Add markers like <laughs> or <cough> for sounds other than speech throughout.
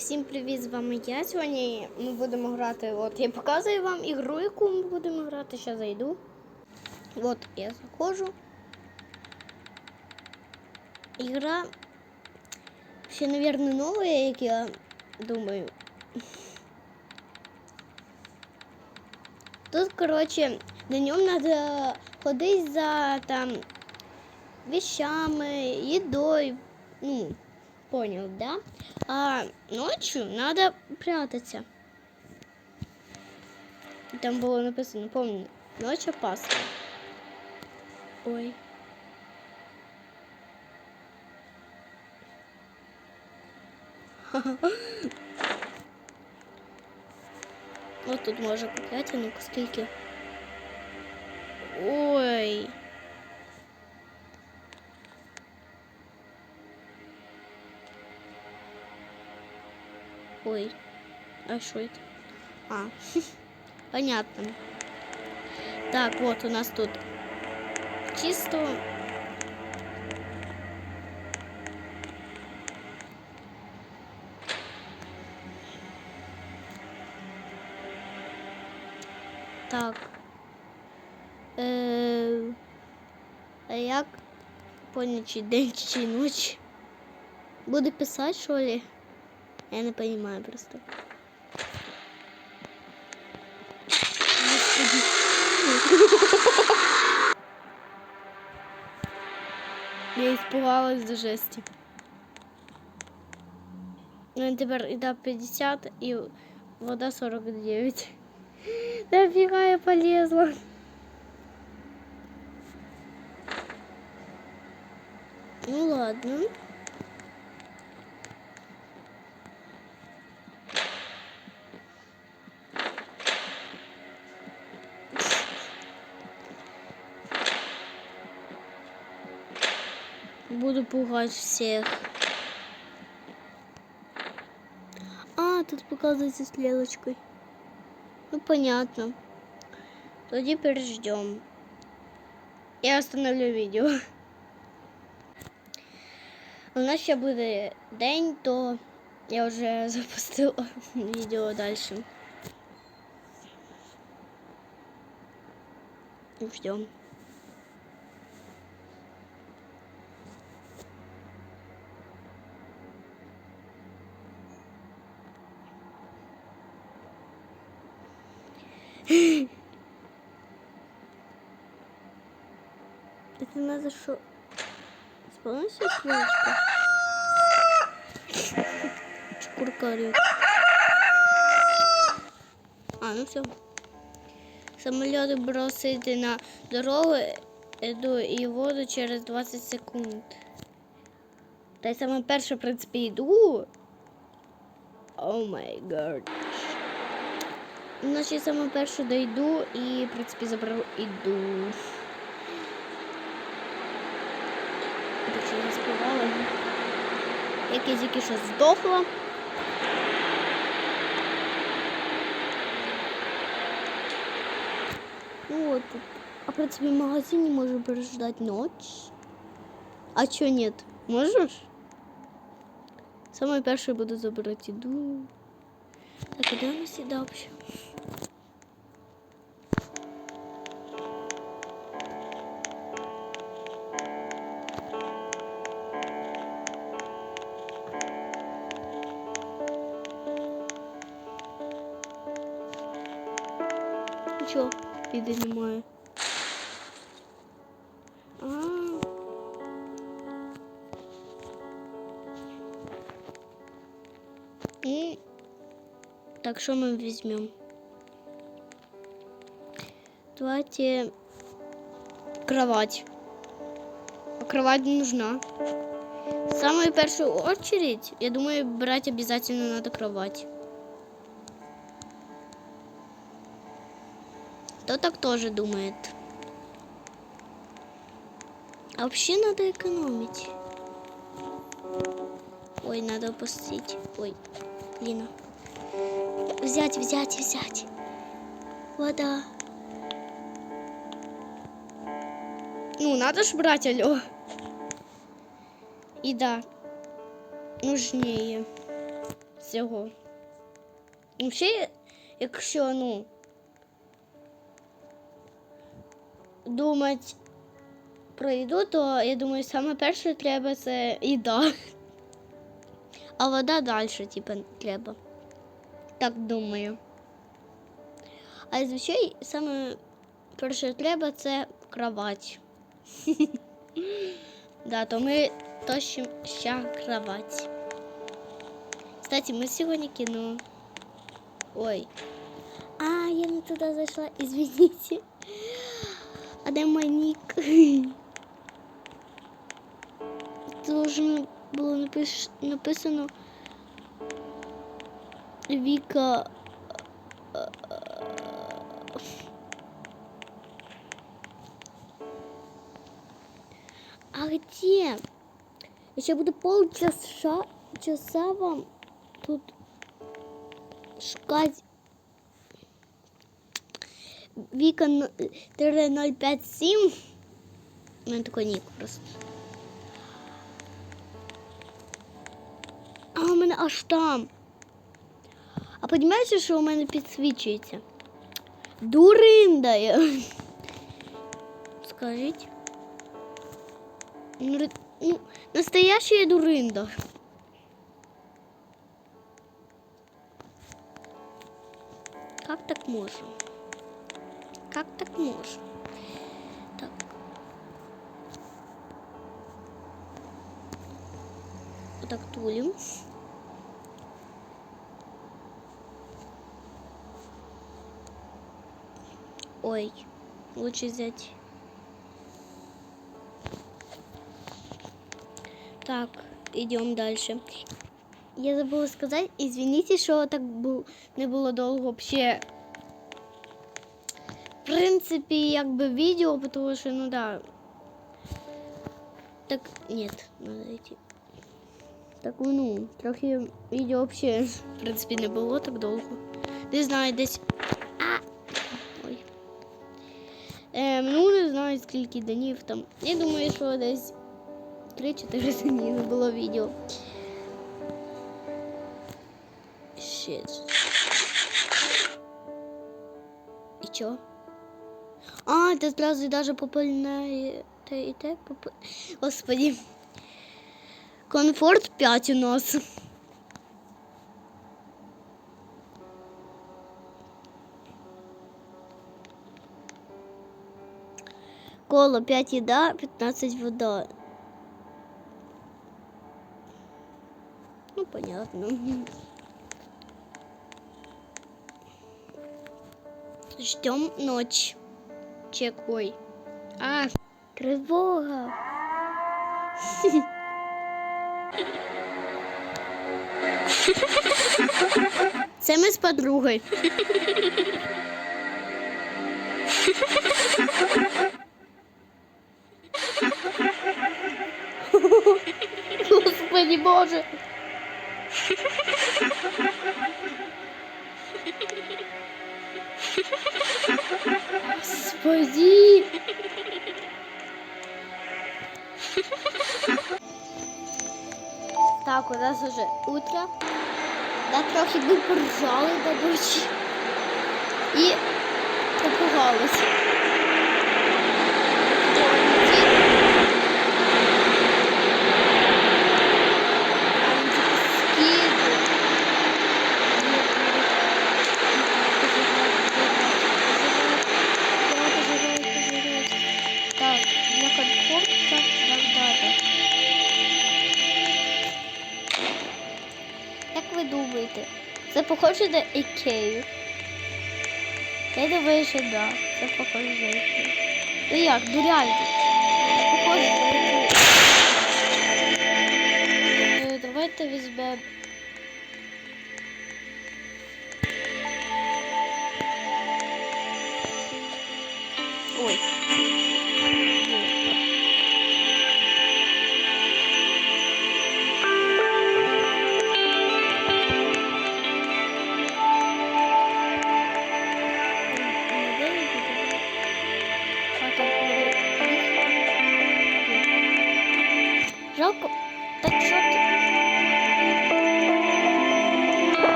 Всім привіт, з вами я. Сьогодні ми будемо грати. От я показую вам ігру, яку ми будемо грати. Зараз зайду. От я заходжу. Ігра ще, мабуть, нова, як я думаю. Тут, коротше, на ньому треба ходити за там вещами, їдою. Ну, понял, да? А ночью надо прятаться. Там было написано, помню, ночь опасна. Ой. <laughs> Вот тут можно купляти, ну-ка, скільки. Ой. Ой, а что это? А, <laughs> понятно. Так, вот у нас тут чисто. Так. Е, а як поняти, чи день, чи ночь? Буде писати, що ли? Я не понимаю просто. Господи. Я испугалась до жести. Ну, тепер іде 50 і вода 49. <laughs> Нафіга я полезла. Ну ладно. Буду пугать всех. А, тут показывается стрелочкой. Ну, понятно. Тоді переждем. Я остановлю відео. У нас ще буде день, то я вже <laughs> запустила відео далі. Ждем. Это надо что? Исполнить стрелочку? Шкурка орёт. А, ну все. Самолеты бросити на дорогу іду і воду через 20 секунд. Та й саме перше, в принципі, йду. О май гад. Значить, саме перше дойду і, в принципі, заберу іду. Що я співала. Як я тільки що здохла. Ну вот тут. А в принципе в магазине можем переждать ночь. А чё нет? Можешь? Самое первое буду забирать еду. Так, куда у нас еда вообще? Нічого, їди немає. А. І так, що ми візьмемо? Давайте кровать. А кровать не нужна. В самую первую очередь, я думаю, брать обязательно надо кровать. Кто так тоже думает. А вообще надо экономить. Ой, надо опустить. Ой, Лина. Взять, взять, взять. Вода. Ну, надо ж брать, алло. И да, нужнее. Ну, ще, якщо, ну, думати про їду, то я думаю, саме перше треба це їда. А вода далі, типу, треба. Так думаю. А звичайно, саме перше треба це кровать. <laughs> Да, то ми тощимо ще кровать. Кстати, ми сьогодні кіно. Ой. А, я не туди зайшла, <laughs> извините. А де мій нік? Должно було напиш... написано Віка. А где? Еще буду полчаса часа вам тут шукать Віка н- 3057. У мене такий нік просто. А у мене аж там. А розумієте, що у мене підсвічується? Дуринда. я. Скажіть. Ну, ну, настоящая дуринда. Как так можно? Как так можно? Так. Вот так тулим. Ой, лучше взять. Так, идем дальше. Я забыла сказать, извините, що так бу- не було довго вообще В принципі, якби відео, потому що, ну да. Так, нет, надо идти. Так, ну, трохи відео вообще, в принципі, не було так довго. Не знаю, десь. А! Ой. Ем, ну, не знаю, скільки днів там. Я думаю, що десь 3-4 дні <laughs> не було відео. Shit. І чо? А, ти зразу даже попальне те і те. Господи. Комфорт 5 у нас. Коло 5 їда, 15 вода. Ну, понятно. Ждем ночь. Чекой. А, тревога. Це ми з подругою. Господи Боже. Господи. Так, у нас уже утро. Да, трохи би поржали до ночі. І попугалися. Це похоже на Ікею? Я думаю, що да. Це похоже на Ікею. Ну як, ну реально. Це похоже на Ікею. Е, Давайте візьмемо.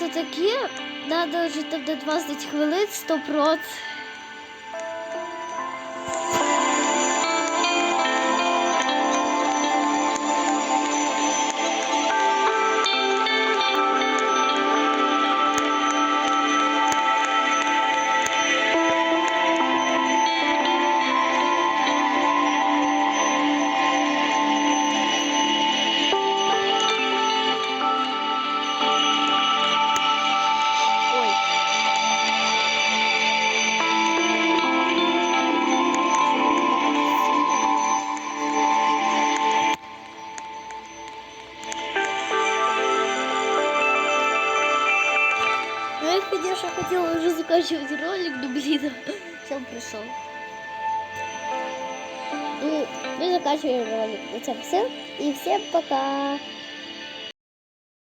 Вот такі. Надо жити до 20 хвилин 100%. Заканчивать ролик, но, блин, сам пришел. Ну, мы заканчиваем ролик. На этом все. И всем пока.